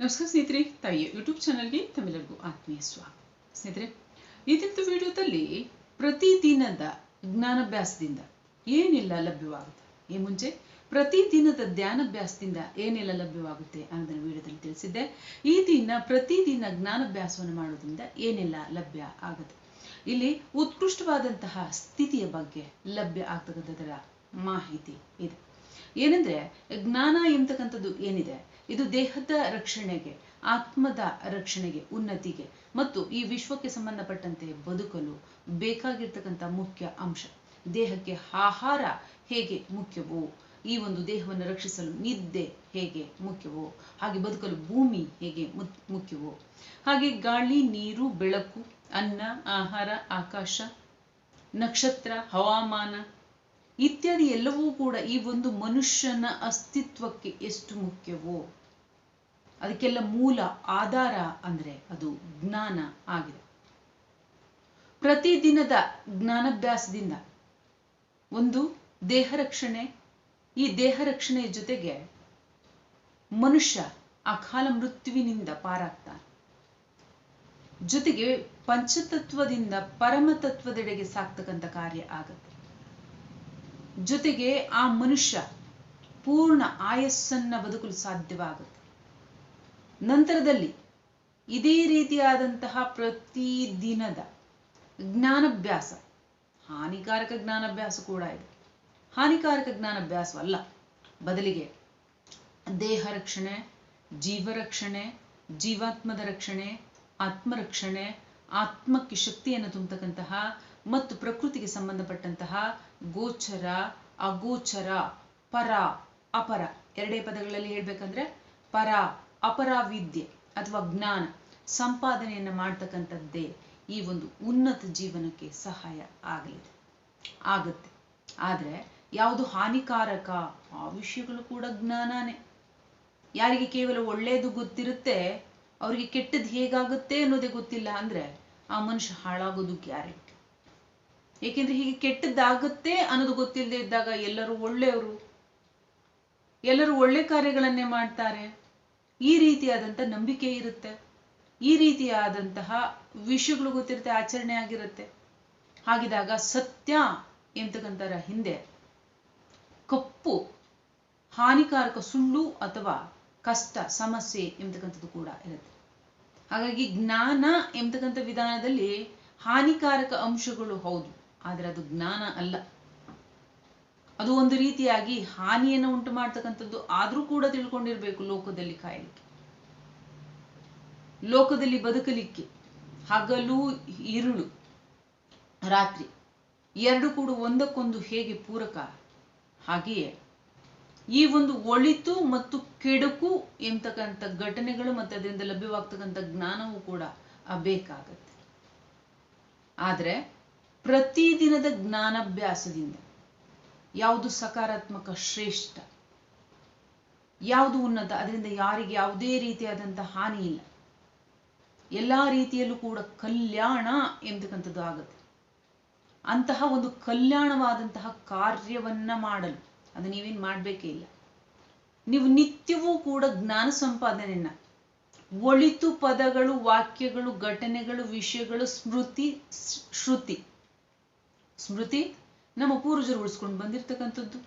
ನಮಸ್ಕಾರ ಸ್ನೇಹಿತರೆ ತಾಯಿಯ ಯೂಟ್ಯೂಬ್ ಚಾನಲ್ಗೆ ತಮ್ಮೆಲ್ಲರಿಗೂ ಆತ್ಮೀಯ ಸ್ವಾಗತ. ಸ್ನೇಹಿತರೆ ಇವತ್ತಿನ ವಿಡಿಯೋದಲ್ಲಿ ಪ್ರತಿದಿನದ ಜ್ಞಾನಾಭ್ಯಾಸದಿಂದ ಏನೆಲ್ಲ ಲಭ್ಯವಾಗುತ್ತೆ? ಈ ಮುಂಚೆ ಪ್ರತಿದಿನದ ಧ್ಯಾನಾಭ್ಯಾಸದಿಂದ ಏನೆಲ್ಲ ಲಭ್ಯವಾಗುತ್ತೆ ಅನ್ನೋದನ್ನು ವಿಡಿಯೋದಲ್ಲಿ ತಿಳಿಸಿದ್ದೆ. ಈ ದಿನ ಪ್ರತಿದಿನ ಜ್ಞಾನಾಭ್ಯಾಸವನ್ನು ಮಾಡೋದ್ರಿಂದ ಏನೆಲ್ಲ ಲಭ್ಯ ಆಗುತ್ತೆ? ಇಲ್ಲಿ ಉತ್ಕೃಷ್ಟವಾದಂತಹ ಸ್ಥಿತಿಯ ಬಗ್ಗೆ ಲಭ್ಯ ಆಗ್ತಕ್ಕಂಥದ್ದರ ಮಾಹಿತಿ ಇದೆ. ಏನಂದ್ರೆ, ಜ್ಞಾನ ಎಂತಕ್ಕಂಥದ್ದು ಏನಿದೆ? ಇದು ದೇಹದ ರಕ್ಷಣೆಗೆ, ಆತ್ಮದ ರಕ್ಷಣೆಗೆ, ಉನ್ನತಿಗೆ ಮತ್ತು ಈ ವಿಶ್ವಕ್ಕೆ ಸಂಬಂಧಪಟ್ಟಂತೆ ಬದುಕಲು ಬೇಕಾಗಿರ್ತಕ್ಕಂಥ ಮುಖ್ಯ ಅಂಶ. ದೇಹಕ್ಕೆ ಆಹಾರ ಹೇಗೆ ಮುಖ್ಯವೋ, ಈ ಒಂದು ದೇಹವನ್ನು ರಕ್ಷಿಸಲು ನಿದ್ದೆ ಹೇಗೆ ಮುಖ್ಯವೋ, ಹಾಗೆ ಬದುಕಲು ಭೂಮಿ ಹೇಗೆ ಮುಖ್ಯವೋ. ಹಾಗೆ ಗಾಳಿ, ನೀರು, ಬೆಳಕು, ಅನ್ನ, ಆಹಾರ, ಆಕಾಶ, ನಕ್ಷತ್ರ, ಹವಾಮಾನ ಇತ್ಯಾದಿ ಎಲ್ಲವೂ ಕೂಡ ಈ ಒಂದು ಮನುಷ್ಯನ ಅಸ್ತಿತ್ವಕ್ಕೆ ಎಷ್ಟು ಮುಖ್ಯವೋ, ಅದಕ್ಕೆಲ್ಲ ಮೂಲ ಆಧಾರ ಅಂದ್ರೆ ಅದು ಜ್ಞಾನ ಆಗಿದೆ. ಪ್ರತಿದಿನದ ಜ್ಞಾನಾಭ್ಯಾಸದಿಂದ ಒಂದು ದೇಹ ರಕ್ಷಣೆ, ಈ ದೇಹ ರಕ್ಷಣೆಯ ಜೊತೆಗೆ ಮನುಷ್ಯ ಅಕಾಲ ಮೃತ್ಯುವಿನಿಂದ ಪಾರಾಗ್ತಾನೆ. ಜೊತೆಗೆ ಪಂಚತತ್ವದಿಂದ ಪರಮತತ್ವದೆಡೆಗೆ ಸಾಕ್ತಕ್ಕಂಥ ಕಾರ್ಯ ಆಗತ್ತೆ. ಜೊತೆಗೆ ಆ ಮನುಷ್ಯ ಪೂರ್ಣ ಆಯಸ್ಸನ್ನ ಬದುಕಲು ಸಾಧ್ಯವಾಗುತ್ತೆ. ನಂತರದಲ್ಲಿ ಇದೇ ರೀತಿಯಾದಂತಹ ಪ್ರತಿದಿನದ ಜ್ಞಾನಭ್ಯಾಸ, ಹಾನಿಕಾರಕ ಜ್ಞಾನಭ್ಯಾಸ ಕೂಡ ಇದೆ. ಹಾನಿಕಾರಕ ಜ್ಞಾನಾಭ್ಯಾಸವಲ್ಲ, ಬದಲಿಗೆ ದೇಹ ರಕ್ಷಣೆ, ಜೀವ ರಕ್ಷಣೆ, ಜೀವಾತ್ಮದ ರಕ್ಷಣೆ, ಆತ್ಮರಕ್ಷಣೆ, ಆತ್ಮಕ್ಕೆ ಶಕ್ತಿಯನ್ನು ತುಂಬತಕ್ಕಂತಹ ಮತ್ತು ಪ್ರಕೃತಿಗೆ ಸಂಬಂಧಪಟ್ಟಂತಹ ಗೋಚರ, ಅಗೋಚರ, ಪರ, ಅಪರ. ಎರಡೇ ಪದಗಳಲ್ಲಿ ಹೇಳ್ಬೇಕಂದ್ರೆ ಪರ ಅಪರ ವಿದ್ಯೆ ಅಥವಾ ಜ್ಞಾನ, ಸಂಪಾದನೆಯನ್ನ ಮಾಡ್ತಕ್ಕಂಥದ್ದೇ ಈ ಒಂದು ಉನ್ನತ ಜೀವನಕ್ಕೆ ಸಹಾಯ ಆಗಲಿದೆ. ಆಗತ್ತೆ. ಆದ್ರೆ ಯಾವುದು ಹಾನಿಕಾರಕ? ಆ ವಿಷಯಗಳು ಕೂಡ ಜ್ಞಾನನೇ. ಯಾರಿಗೆ ಕೇವಲ ಒಳ್ಳೆಯದು ಗೊತ್ತಿರುತ್ತೆ, ಅವರಿಗೆ ಕೆಟ್ಟದ್ದು ಹೇಗಾಗುತ್ತೆ ಅನ್ನೋದೇ ಗೊತ್ತಿಲ್ಲ ಅಂದ್ರೆ ಆ ಮನುಷ್ಯ ಹಾಳಾಗೋದು ಗ್ಯಾರಂಟಿ. ಏಕೆಂದ್ರೆ ಹೀಗೆ ಕೆಟ್ಟದ್ದಾಗುತ್ತೆ ಅನ್ನೋದು ಗೊತ್ತಿಲ್ಲದೆ ಇದ್ದಾಗ ಎಲ್ಲರೂ ಒಳ್ಳೆಯವರು. ಎಲ್ಲರೂ ಒಳ್ಳೆ ಕಾರ್ಯಗಳನ್ನೇ ಮಾಡ್ತಾರೆ. ಈ ರೀತಿಯಾದಂಥ ನಂಬಿಕೆ ಇರುತ್ತೆ. ಈ ರೀತಿಯಾದಂತಹ ವಿಷಯಗಳು ಗೊತ್ತಿರುತ್ತೆ, ಆಚರಣೆ ಆಗಿರುತ್ತೆ. ಹಾಗಿದಾಗ ಸತ್ಯ ಎಂತಕ್ಕಂಥರ ಹಿಂದೆ, ಕಪ್ಪು, ಹಾನಿಕಾರಕ ಸುಳ್ಳು ಅಥವಾ ಕಷ್ಟ, ಸಮಸ್ಯೆ ಎಂಬತಕ್ಕಂಥದ್ದು ಕೂಡ ಇರುತ್ತೆ. ಹಾಗಾಗಿ ಜ್ಞಾನ ಎಂಬತಕ್ಕಂಥ ವಿಧಾನದಲ್ಲಿ ಹಾನಿಕಾರಕ ಅಂಶಗಳು ಹೌದು. ಆದರೆ ಅದು ಜ್ಞಾನ ಅಲ್ಲ. ಅದು ಒಂದು ರೀತಿಯಾಗಿ ಹಾನಿಯನ್ನು ಉಂಟು ಮಾಡ್ತಕ್ಕಂಥದ್ದು ಆದರೂ ಕೂಡ ತಿಳ್ಕೊಂಡಿರ್ಬೇಕು ಲೋಕದಲ್ಲಿ ಕಾಯಲಿಕ್ಕೆ. ಲೋಕದಲ್ಲಿ ಬದುಕಲಿಕ್ಕೆ. ಹಗಲು, ಇರುಳು, ರಾತ್ರಿ ಎರಡು ಕೂಡ ಒಂದಕ್ಕೊಂದು ಹೇಗೆ ಪೂರಕ? ಹಾಗೆಯೇ ಈ ಒಂದು ಒಳಿತು ಮತ್ತು ಕೆಡುಕು ಎಂತಕ್ಕಂಥ ಘಟನೆಗಳು ಮತ್ತು ಅದರಿಂದ ಲಭ್ಯವಾಗ್ತಕ್ಕಂಥ ಜ್ಞಾನವೂ ಕೂಡ ಬೇಕಾಗತ್ತೆ. ಆದ್ರೆ ಪ್ರತಿದಿನದ ಜ್ಞಾನಾಭ್ಯಾಸದಿಂದ ಯಾವುದು ಸಕಾರಾತ್ಮಕ, ಶ್ರೇಷ್ಠ? ಯಾವುದು ಉನ್ನತ? ಅದರಿಂದ ಯಾರಿಗೆ ಯಾವುದೇ ರೀತಿಯಾದಂತಹ ಹಾನಿ ಇಲ್ಲ. ಎಲ್ಲ ರೀತಿಯಲ್ಲೂ ಕೂಡ ಕಲ್ಯಾಣ ಎಂಬತಕ್ಕಂಥದ್ದು ಆಗುತ್ತೆ. ಅಂತಹ ಒಂದು ಕಲ್ಯಾಣವಾದಂತಹ ಕಾರ್ಯವನ್ನ ಮಾಡಲು ಅದು ನೀವೇನ್ ಮಾಡ್ಬೇಕೇ ಇಲ್ಲ. ನೀವು ನಿತ್ಯವೂ ಕೂಡ ಜ್ಞಾನ ಸಂಪಾದನೆಯನ್ನ, ಒಳಿತು ಪದಗಳು, ವಾಕ್ಯಗಳು, ಘಟನೆಗಳು, ವಿಷಯಗಳು, ಸ್ಮೃತಿ, ಶ್ರುತಿ ಸ್ಮೃತಿ ನಮ್ಮ ಪೂರ್ವಜರು ಉಳಿಸ್ಕೊಂಡು ಬಂದಿರತಕ್ಕಂಥದ್ದು.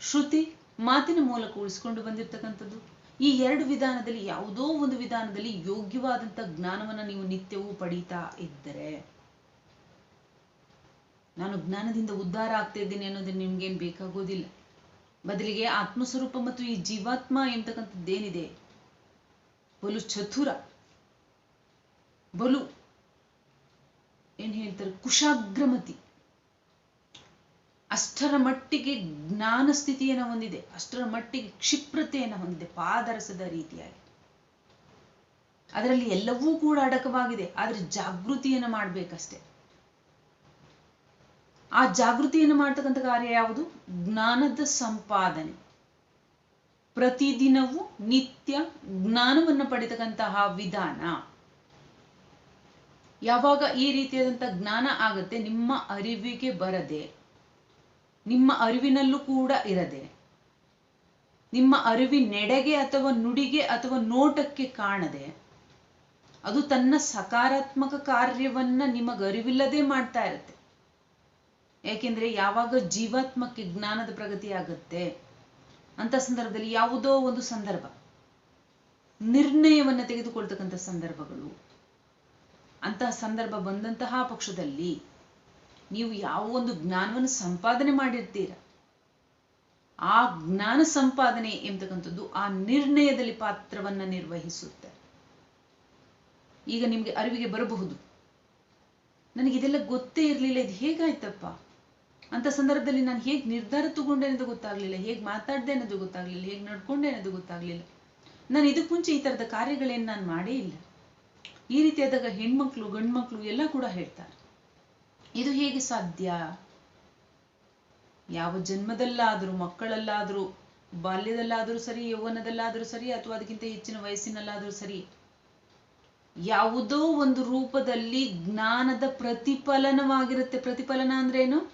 ಶ್ರುತಿ ಮಾತಿನ ಮೂಲಕ ಉಳಿಸ್ಕೊಂಡು ಬಂದಿರತಕ್ಕಂಥದ್ದು. ಈ ಎರಡು ವಿಧಾನದಲ್ಲಿ ಯಾವುದೋ ಒಂದು ವಿಧಾನದಲ್ಲಿ ಯೋಗ್ಯವಾದಂತ ಜ್ಞಾನವನ್ನ ನೀವು ನಿತ್ಯವೂ ಪಡೀತಾ ಇದ್ದರೆ, ನಾನು ಜ್ಞಾನದಿಂದ ಉದ್ಧಾರ ಆಗ್ತಾ ಇದ್ದೀನಿ ಅನ್ನೋದನ್ನ ನಿಮ್ಗೇನು ಬೇಕಾಗೋದಿಲ್ಲ. ಬದಲಿಗೆ ಆತ್ಮಸ್ವರೂಪ ಮತ್ತು ಈ ಜೀವಾತ್ಮ ಎಂತಕ್ಕಂಥದ್ದೇನಿದೆ? ಬಲು ಚತುರ, ಬಲು, ಏನ್ ಹೇಳ್ತಾರೆ, ಕುಶಾಗ್ರಮತಿ. ಅಷ್ಟರ ಮಟ್ಟಿಗೆ ಜ್ಞಾನ ಸ್ಥಿತಿಯನ್ನು ಹೊಂದಿದೆ, ಅಷ್ಟರ ಮಟ್ಟಿಗೆ ಕ್ಷಿಪ್ರತೆಯನ್ನು ಹೊಂದಿದೆ, ಪಾದರಸದ ರೀತಿಯಾಗಿ. ಅದರಲ್ಲಿ ಎಲ್ಲವೂ ಕೂಡ ಅಡಕವಾಗಿದೆ, ಆದ್ರೆ ಜಾಗೃತಿಯನ್ನು ಮಾಡ್ಬೇಕಷ್ಟೆ. ಆ ಜಾಗೃತಿಯನ್ನು ಮಾಡ್ತಕ್ಕಂಥ ಕಾರ್ಯ ಯಾವುದು? ಜ್ಞಾನದ ಸಂಪಾದನೆ. ಪ್ರತಿದಿನವೂ ನಿತ್ಯ ಜ್ಞಾನವನ್ನು ಪಡೆತಕ್ಕಂತಹ ವಿಧಾನ. ಯಾವಾಗ ಈ ರೀತಿಯಾದಂಥ ಜ್ಞಾನ ಆಗುತ್ತೆ? ನಿಮ್ಮ ಅರಿವಿಗೆ ಬರದೆ. ನಿಮ್ಮ ಅರಿವಿನಲ್ಲೂ ಕೂಡ ಇರದೆ, ನಿಮ್ಮ ಅರಿವಿನೆಡೆಗೆ ಅಥವಾ ನುಡಿಗೆ ಅಥವಾ ನೋಟಕ್ಕೆ ಕಾಣದೆ, ಅದು ತನ್ನ ಸಕಾರಾತ್ಮಕ ಕಾರ್ಯವನ್ನ ನಿಮಗೆ ಅರಿವಿಲ್ಲದೆ ಮಾಡ್ತಾ ಇರುತ್ತೆ. ಯಾಕೆಂದ್ರೆ ಯಾವಾಗ ಜೀವಾತ್ಮಕ್ಕೆ ಜ್ಞಾನದ ಪ್ರಗತಿ ಆಗುತ್ತೆ, ಅಂತ ಸಂದರ್ಭದಲ್ಲಿ ಯಾವುದೋ ಒಂದು ಸಂದರ್ಭ, ನಿರ್ಣಯವನ್ನ ತೆಗೆದುಕೊಳ್ತಕ್ಕಂಥ ಸಂದರ್ಭಗಳು, ಅಂತಹ ಸಂದರ್ಭ ಬಂದಂತಹ ಪಕ್ಷದಲ್ಲಿ ನೀವು ಯಾವ ಒಂದು ಜ್ಞಾನವನ್ನು ಸಂಪಾದನೆ ಮಾಡಿರ್ತೀರ, ಆ ಜ್ಞಾನ ಸಂಪಾದನೆ ಎಂಬತಕ್ಕಂಥದ್ದು ಆ ನಿರ್ಣಯದಲ್ಲಿ ಪಾತ್ರವನ್ನ ನಿರ್ವಹಿಸುತ್ತೆ. ಈಗ ನಿಮ್ಗೆ ಅರಿವಿಗೆ ಬರಬಹುದು. ನನಗೆ ಇದೆಲ್ಲ ಗೊತ್ತೇ ಇರಲಿಲ್ಲ, ಇದು ಹೇಗಾಯ್ತಪ್ಪ? ಅಂತ ಸಂದರ್ಭದಲ್ಲಿ ನಾನು ಹೇಗೆ ನಿರ್ಧಾರ ತಗೊಂಡೆ ಅನ್ನೋದು ಗೊತ್ತಾಗ್ಲಿಲ್ಲ, ಹೇಗೆ ಮಾತಾಡ್ದೆ ಅನ್ನೋದು ಗೊತ್ತಾಗ್ಲಿಲ್ಲ, ಹೇಗೆ ನಡ್ಕೊಂಡೆ ಅನ್ನೋದು ಗೊತ್ತಾಗ್ಲಿಲ್ಲ. ನಾನು ಇದಕ್ಕೆ ಮುಂಚೆ ಈ ತರದ ಕಾರ್ಯಗಳೇನು ನಾನು ಮಾಡೇ ಇಲ್ಲ. ಈ ರೀತಿಯಾದಾಗ ಹೆಣ್ಮಕ್ಳು, ಗಂಡ್ಮಕ್ಳು ಎಲ್ಲ ಕೂಡ ಹೇಳ್ತಾರೆ. ಇದು ಹೇಗೆ ಸಾಧ್ಯ? ಯಾವ ಜನ್ಮದಲ್ಲಾದರೂ, ಮಕ್ಕಳಲ್ಲಾದರೂ, ಬಾಲ್ಯದಲ್ಲಾದರೂ ಸರಿ, ಯೌವನದಲ್ಲಾದರೂ ಸರಿ, ಅಥವಾ ಅದಕ್ಕಿಂತ ಹೆಚ್ಚಿನ ವಯಸ್ಸಿನಲ್ಲಾದರೂ ಸರಿ, ಯಾವುದೋ ಒಂದು ರೂಪದಲ್ಲಿ ಜ್ಞಾನದ ಪ್ರತಿಫಲನವಾಗಿರುತ್ತೆ. ಪ್ರತಿಫಲನ ಅಂದ್ರೆ ಏನು?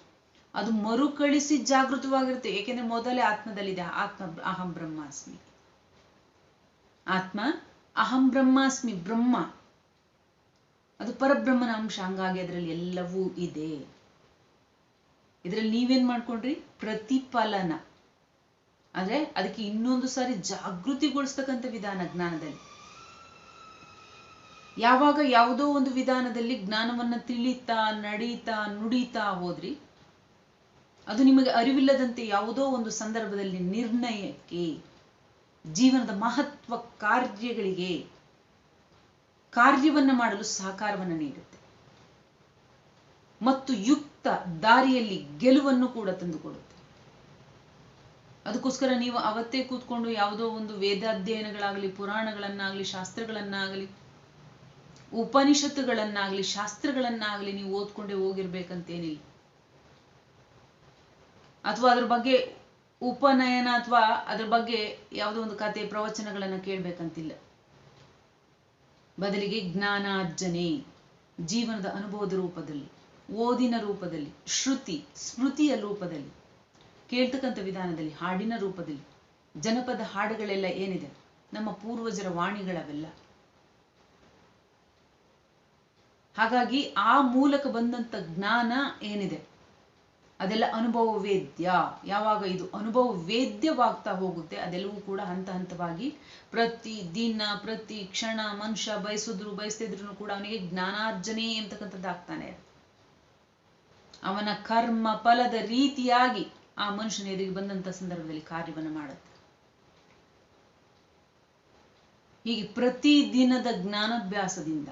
ಅದು ಮರುಕಳಿಸಿ ಜಾಗೃತವಾಗಿರುತ್ತೆ. ಏಕೆಂದ್ರೆ ಮೊದಲೇ ಆತ್ಮದಲ್ಲಿದೆ. ಆತ್ಮ ಅಹಂ ಬ್ರಹ್ಮಾಸ್ಮಿ. ಆತ್ಮ ಅಹಂ ಬ್ರಹ್ಮಾಸ್ಮಿ, ಬ್ರಹ್ಮ. ಅದು ಪರಬ್ರಹ್ಮನ ಅಂಶ, ಹಂಗಾಗಿ ಅದರಲ್ಲಿ ಎಲ್ಲವೂ ಇದೆ. ಇದರಲ್ಲಿ ನೀವೇನ್ ಮಾಡ್ಕೊಂಡ್ರಿ? ಪ್ರತಿಫಲನ. ಅಂದ್ರೆ ಅದಕ್ಕೆ ಇನ್ನೊಂದು ಸಾರಿ ಜಾಗೃತಿಗೊಳಿಸ್ತಕ್ಕಂಥ ವಿಧಾನ ಜ್ಞಾನದಲ್ಲಿ. ಯಾವಾಗ ಯಾವುದೋ ಒಂದು ವಿಧಾನದಲ್ಲಿ ಜ್ಞಾನವನ್ನ ತಿಳಿತಾ, ನಡೀತಾ, ನುಡಿತಾ ಹೋದ್ರಿ, ಅದು ನಿಮಗೆ ಅರಿವಿಲ್ಲದಂತೆ ಯಾವುದೋ ಒಂದು ಸಂದರ್ಭದಲ್ಲಿ ನಿರ್ಣಯಕ್ಕೆ, ಜೀವನದ ಮಹತ್ವ ಕಾರ್ಯಗಳಿಗೆ ಕಾರ್ಯವನ್ನ ಮಾಡಲು ಸಹಕಾರವನ್ನು ನೀಡುತ್ತೆ. ಮತ್ತು ಯುಕ್ತ ದಾರಿಯಲ್ಲಿ ಗೆಲುವನ್ನು ಕೂಡ ತಂದುಕೊಡುತ್ತೆ. ಅದಕ್ಕೋಸ್ಕರ ನೀವು ಅವತ್ತೇ ಕೂತ್ಕೊಂಡು ಯಾವುದೋ ಒಂದು ವೇದಾಧ್ಯಯನಗಳಾಗಲಿ, ಪುರಾಣಗಳನ್ನಾಗಲಿ, ಶಾಸ್ತ್ರಗಳನ್ನಾಗಲಿ, ಉಪನಿಷತ್ತುಗಳನ್ನಾಗಲಿ, ಶಾಸ್ತ್ರಗಳನ್ನಾಗಲಿ ನೀವು ಓದ್ಕೊಂಡೇ ಹೋಗಿರ್ಬೇಕಂತೇನಿಲ್ಲ. ಅಥವಾ ಅದ್ರ ಬಗ್ಗೆ ಉಪನಯನ ಅಥವಾ ಅದ್ರ ಬಗ್ಗೆ ಯಾವುದೋ ಒಂದು ಕತೆ ಪ್ರವಚನಗಳನ್ನ ಕೇಳ್ಬೇಕಂತಿಲ್ಲ. ಬದಲಿಗೆ ಜ್ಞಾನಾರ್ಜನೆ, ಜೀವನದ ಅನುಭವದ ರೂಪದಲ್ಲಿ, ಓದಿನ ರೂಪದಲ್ಲಿ, ಶ್ರುತಿ, ಸ್ಮೃತಿಯ ರೂಪದಲ್ಲಿ, ಕೇಳ್ತಕ್ಕಂಥ ವಿಧಾನದಲ್ಲಿ, ಹಾಡಿನ ರೂಪದಲ್ಲಿ, ಜನಪದ ಹಾಡುಗಳೆಲ್ಲ ಏನಿದೆ? ನಮ್ಮ ಪೂರ್ವಜರ ವಾಣಿಗಳವೆಲ್ಲ. ಹಾಗಾಗಿ ಆ ಮೂಲಕ ಬಂದಂತ ಜ್ಞಾನ ಏನಿದೆ? ಅದೆಲ್ಲ ಅನುಭವ ವೇದ್ಯ ಯಾವಾಗ ಇದು ಅನುಭವ ವೇದ್ಯವಾಗ್ತಾ ಹೋಗುತ್ತೆ, ಅದೆಲ್ಲವೂ ಕೂಡ ಹಂತ ಹಂತವಾಗಿ ಪ್ರತಿ ದಿನ, ಪ್ರತಿ ಕ್ಷಣ ಮನುಷ್ಯ ಬಯಸಿದ್ರು ಬಯಸ್ತಿದ್ರು ಕೂಡ ಅವನಿಗೆ ಜ್ಞಾನಾರ್ಜನೆ ಎಂತಕ್ಕಂಥದ್ದಾಗ್ತಾನೆ ಅವನ ಕರ್ಮ ಫಲದ ರೀತಿಯಾಗಿ ಆ ಮನುಷ್ಯನ ಎದುರಿಗೆ ಬಂದಂತ ಸಂದರ್ಭದಲ್ಲಿ ಕಾರ್ಯವನ್ನು ಮಾಡುತ್ತೆ. ಹೀಗೆ ಪ್ರತಿ ದಿನದ ಜ್ಞಾನಾಭ್ಯಾಸದಿಂದ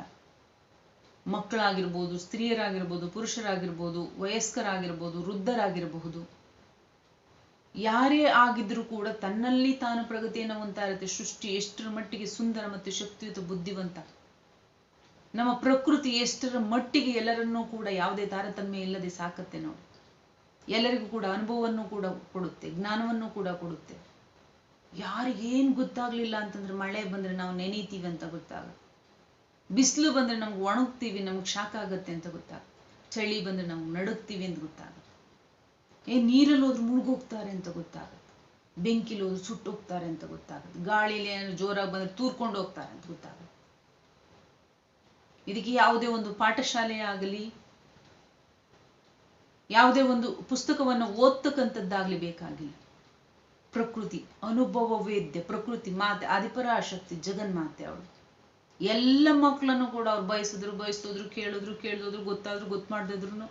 ಮಕ್ಕಳಾಗಿರ್ಬೋದು, ಸ್ತ್ರೀಯರಾಗಿರ್ಬೋದು, ಪುರುಷರಾಗಿರ್ಬೋದು, ವಯಸ್ಕರಾಗಿರ್ಬೋದು, ವೃದ್ಧರಾಗಿರಬಹುದು. ಯಾರೇ ಆಗಿದ್ರೂ ಕೂಡ ತನ್ನಲ್ಲಿ ತಾನು ಪ್ರಗತಿಯನ್ನು ಹೊಂದ್ತಾ ಇರುತ್ತೆ. ಸೃಷ್ಟಿ ಎಷ್ಟರ ಮಟ್ಟಿಗೆ ಸುಂದರ ಮತ್ತು ಶಕ್ತಿಯುತ ಬುದ್ಧಿವಂತ. ನಮ್ಮ ಪ್ರಕೃತಿ ಎಷ್ಟರ ಮಟ್ಟಿಗೆ ಎಲ್ಲರನ್ನೂ ಕೂಡ ಯಾವುದೇ ತಾರತಮ್ಯ ಇಲ್ಲದೆ ಸಾಕತ್ತೆ ನೋಡಿ. ಎಲ್ಲರಿಗೂ ಕೂಡ ಅನುಭವವನ್ನು ಕೂಡ ಕೊಡುತ್ತೆ, ಜ್ಞಾನವನ್ನು ಕೂಡ ಕೊಡುತ್ತೆ. ಯಾರಿಗೇನ್ ಗೊತ್ತಾಗ್ಲಿಲ್ಲ ಅಂತಂದ್ರೆ ಮಳೆ ಬಂದ್ರೆ ನಾವು ನೆನೀತೀವಿ ಅಂತ ಗೊತ್ತಾಗುತ್ತೆ. ಬಿಸಿಲು ಬಂದ್ರೆ ನಮ್ಗೆ ಒಣಗ್ತೀವಿ, ನಮ್ಗೆ ಶಾಖ ಆಗುತ್ತೆ ಅಂತ ಗೊತ್ತಾಗುತ್ತೆ ಚಳಿ ಬಂದ್ರೆ ನಮ್ಗೆ ನಡುಗ್ತೀವಿ ಅಂತ ಗೊತ್ತಾಗುತ್ತೆ. ಏ, ನೀರಲ್ಲಿ ಹೋದ್ರೆ ಮುಳುಗೋಗ್ತಾರೆ ಅಂತ ಗೊತ್ತಾಗುತ್ತೆ. ಬೆಂಕಿಲಿ ಹೋದ್ರೆ ಸುಟ್ಟೋಗ್ತಾರೆ ಅಂತ ಗೊತ್ತಾಗುತ್ತೆ. ಗಾಳಿಲಿ ಏನಾದ್ರು ಜೋರಾಗಿ ಬಂದ್ರೆ ತೂರ್ಕೊಂಡು ಹೋಗ್ತಾರೆ ಅಂತ ಗೊತ್ತಾಗುತ್ತೆ. ಇದಕ್ಕೆ ಯಾವುದೇ ಒಂದು ಪಾಠಶಾಲೆ ಆಗಲಿ, ಯಾವುದೇ ಒಂದು ಪುಸ್ತಕವನ್ನು ಓದ್ತಕ್ಕಂಥದ್ದಾಗಲಿ ಬೇಕಾಗಿಲ್ಲ. ಪ್ರಕೃತಿ ಅನುಭವ ವೇದ್ಯ ಪ್ರಕೃತಿ ಮಾತೆ, ಆದಿಪರಾಶಕ್ತಿ, ಜಗನ್ಮಾತೆ ಅವಳು. ಎಲ್ಲ ಮಕ್ಕಳನ್ನು ಕೂಡ ಅವ್ರು ಬಯಸಿದ್ರು ಬಯಸಿದ್ರು, ಕೇಳಿದ್ರು ಕೇಳಿದ್ರು ಗೊತ್ತಾದ್ರು ಗೊತ್ತು ಮಾಡಿದ್ರು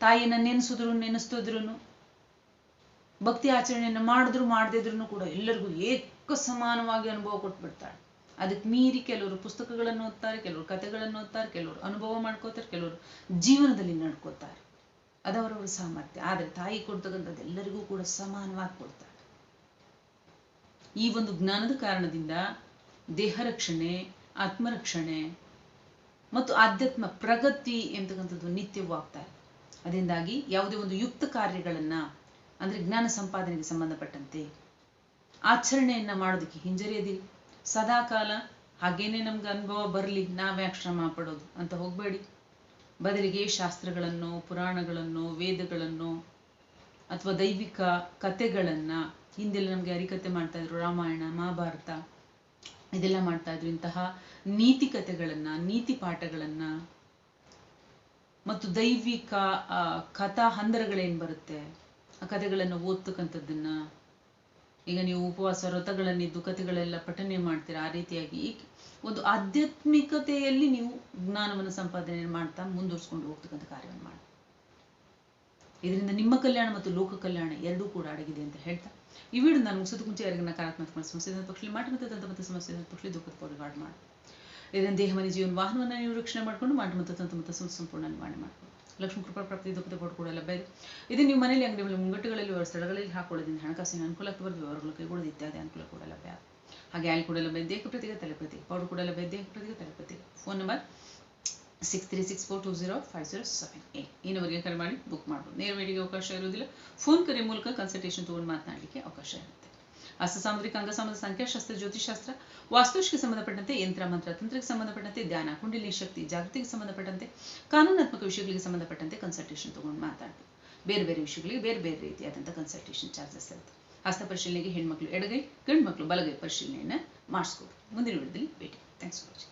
ತಾಯಿನ ನೆನೆಸಿದ್ರು ನೆನೆಸ್ತಿದ್ರು ಭಕ್ತಿ ಆಚರಣೆಯನ್ನು ಮಾಡಿದ್ರು ಮಾಡದಿದ್ರು ಕೂಡ ಎಲ್ಲರಿಗೂ ಏಕ ಸಮಾನವಾಗಿ ಅನುಭವ ಕೊಟ್ಬಿಡ್ತಾಳೆ. ಅದಕ್ಕೆ ಮೀರಿ ಕೆಲವರು ಪುಸ್ತಕಗಳನ್ನು ಓದ್ತಾರೆ, ಕೆಲವರು ಕಥೆಗಳನ್ನು ಓದ್ತಾರೆ, ಕೆಲವರು ಅನುಭವ ಮಾಡ್ಕೋತಾರೆ, ಕೆಲವರು ಜೀವನದಲ್ಲಿ ನಡ್ಕೋತಾರೆ. ಅದವರವರ ಸಾಮರ್ಥ್ಯ. ಆದರೆ ತಾಯಿ ಕೊಡ್ತಕ್ಕಂಥದ್ದು ಎಲ್ಲರಿಗೂ ಕೂಡ ಸಮಾನವಾಗಿ ಕೊಡ್ತಾರೆ ಈ ಒಂದು ಜ್ಞಾನದ ಕಾರಣದಿಂದ ದೇಹ ರಕ್ಷಣೆ ಆತ್ಮರಕ್ಷಣೆ ಮತ್ತು ಆಧ್ಯಾತ್ಮ ಪ್ರಗತಿ ಎಂತಕ್ಕಂಥದ್ದು ನಿತ್ಯವೂ ಆಗ್ತಾ ಇದೆ. ಅದರಿಂದಾಗಿ ಯಾವುದೇ ಒಂದು ಯುಕ್ತ ಕಾರ್ಯಗಳನ್ನ, ಅಂದ್ರೆ ಜ್ಞಾನ ಸಂಪಾದನೆಗೆ ಸಂಬಂಧಪಟ್ಟಂತೆ ಆಚರಣೆಯನ್ನ ಮಾಡೋದಕ್ಕೆ ಹಿಂಜರಿಯದಿರಿ. ಸದಾಕಾಲ ಹಾಗೇನೆ ನಮ್ಗೆ ಅನುಭವ ಬರಲಿ ನಾವ್ಯಾಕೆ ಶ್ರಮ ಪಡೋದು ಅಂತ ಹೋಗಬೇಡಿ. ಬದಲಿಗೆ ಶಾಸ್ತ್ರಗಳನ್ನು, ಪುರಾಣಗಳನ್ನು, ವೇದಗಳನ್ನು ಅಥವಾ ದೈವಿಕ ಕಥೆಗಳನ್ನ ಹಿಂದೆಲ್ಲ ನಮಗೆ ಅರಿಕತೆ ಮಾಡ್ತಾ ಇದ್ರು, ರಾಮಾಯಣ, ಮಹಾಭಾರತ ಇದೆಲ್ಲ ಮಾಡ್ತಾ ಇದ್ರು. ಇಂತಹ ನೀತಿ ಕಥೆಗಳನ್ನ, ನೀತಿ ಪಾಠಗಳನ್ನ ಮತ್ತು ದೈವಿಕ ಕಥಾ ಹಂದರಗಳೇನ್ ಬರುತ್ತೆ? ಆ ಕಥೆಗಳನ್ನು ಓದ್ತಕ್ಕಂಥದ್ದನ್ನ ಈಗ ನೀವು ಉಪವಾಸ ವ್ರತಗಳನ್ನಿದ್ದು ಕಥೆಗಳೆಲ್ಲ ಪಠನೆ ಮಾಡ್ತೀರಾ, ಆ ರೀತಿಯಾಗಿ ಒಂದು ಆಧ್ಯಾತ್ಮಿಕತೆಯಲ್ಲಿ ನೀವು ಜ್ಞಾನವನ್ನು ಸಂಪಾದನೆ ಮಾಡ್ತಾ ಮುಂದುವರ್ಸ್ಕೊಂಡು ಹೋಗ್ತಕ್ಕಂಥ ಕಾರ್ಯವನ್ನು ಮಾಡಿ. ಇದರಿಂದ ನಿಮ್ಮ ಕಲ್ಯಾಣ ಮತ್ತು ಲೋಕ ಕಲ್ಯಾಣ ಎರಡೂ ಕೂಡ ಅಡಗಿದೆ ಅಂತ ಹೇಳ್ತಾ ಈ ವಿಡಿಯೋ ನಾನು ಮುಗಿಸೋದು ಮುಂಚೆ ಯಾರಿಗೂ ನಕಾರಾತ್ಮಕ ಸಮಸ್ಯೆ ಪಕ್ಷದಲ್ಲಿ ಮಾಟ ಮತ್ತು ತಂತ್ರ ಮತ್ತು ಸಮಸ್ಯೆ ಪಕ್ಷದಲ್ಲಿ ದುಃಖದ ಪೌಡಿಗಾಡ್ ಮಾಡಿ ಇದನ್ನು ದೇಹ, ಮನೆ, ಜೀವನ, ವಾಹನವನ್ನು ನೀವು ರಕ್ಷಣೆ ಮಾಡ್ಕೊಂಡು, ಮಾಟ ಮತ್ತು ತಂತ್ರ ಮತ್ತು ಸಮಸ್ಯೆ ಸಂಪೂರ್ಣ ನಿವಾರಣೆ ಮಾಡ್ಕೊಂಡು ಲಕ್ಷ್ಮೀ ಕೃಪಾ, ಪ್ರಾಪ್ತಿ, ದುಃಖದ ಪೌಡ್ ಕೂಡ ಲಭ್ಯ ಇದೆ ಇದು ನೀವು ಮನೆಯಲ್ಲಿ, ಅಂಗಡಿಗಳಲ್ಲಿ, ಮುಂಗಟ್ಟುಗಳಲ್ಲಿ ಸ್ಥಳಗಳಲ್ಲಿ ಹಾಕೊಳ್ಳೋದ್ರಿಂದ ಹಣಕಾಸಿನ ಅನುಕೂಲ ಬರೋದು ವ್ಯವಹಾರಗಳು ಕೈಗೊಳ್ಳೋದು ಇತ್ಯಾದಿ ಅನುಕೂಲ ಕೂಡ ಲಭ್ಯ ಹಾಗೆ ಅಲ್ಲಿ ಕೂಡ ಲಭ್ಯ. ದೇಹ ಪ್ರತಿಗೆ ತಲೆಪತಿ ಪೌಡರ್ ಕೂಡ ಲಭ್ಯ. ದೇಹ ಪ್ರತಿಗೆ ತಲೆಪತಿ phone number six three six four two zero five zero seven eight ಈ ನಂಬರ್ಗೆ ಕರೆ ಮಾಡಿ ಬುಕ್ ಮಾಡ್ಬೋದು. ನೇರ ಭೇಟಿಗೆ ಅವಕಾಶ ಇರುವುದಿಲ್ಲ. ಫೋನ್ ಕರೆ ಮೂಲಕ ಕನ್ಸಲ್ಟೇಷನ್ ತೊಗೊಂಡು ಮಾತನಾಡಲಿಕ್ಕೆ ಅವಕಾಶ ಇರುತ್ತೆ. ಹಸ್ತ ಸಾಮುದ್ರಿಕ ಅಂಗಸಂಬಂಧ ಸಂಖ್ಯಾಶಾಸ್ತ್ರ ಜ್ಯೋತಿಷಾಸ್ತ್ರ ವಾಸ್ತುಶಿಗೆ ಸಂಬಂಧಪಟ್ಟಂತೆ, ಯಂತ್ರ, ಮಂತ್ರ, ತಂತ್ರಕ್ಕೆ ಸಂಬಂಧಪಟ್ಟಂತೆ, ಧ್ಯಾನ, ಕುಂಡಲಿ, ಶಕ್ತಿ, ಜಾಗೃತಿಗೆ ಸಂಬಂಧಪಟ್ಟಂತೆ, ಕಾನೂನಾತ್ಮಕ ವಿಷಯಗಳಿಗೆ ಸಂಬಂಧಪಟ್ಟಂತೆ ಕನ್ಸಲ್ಟೇಷನ್ ತೊಗೊಂಡು ಮಾತಾಡ್ಬೋದು ಬೇರೆ ಬೇರೆ ವಿಷಯಗಳಿಗೆ ಬೇರೆ ಬೇರೆ ರೀತಿಯಾದಂಥ ಕನ್ಸಲ್ಟೇಷನ್ ಚಾರ್ಜಸ್ ಇರುತ್ತೆ. ಹಸ್ತ ಪರಿಶೀಲನೆಗೆ ಹೆಣ್ಮಕ್ಳು ಎಡಗೈ ಗಂಡು ಮಕ್ಕಳು ಬಲಗೈ ಪರಿಶೀಲನೆಯನ್ನು ಮಾಡಿಸ್ಕೊಡು. ಮುಂದಿನ ವಿಡಿಯೋದಲ್ಲಿ ಭೇಟಿ. Thanks for watching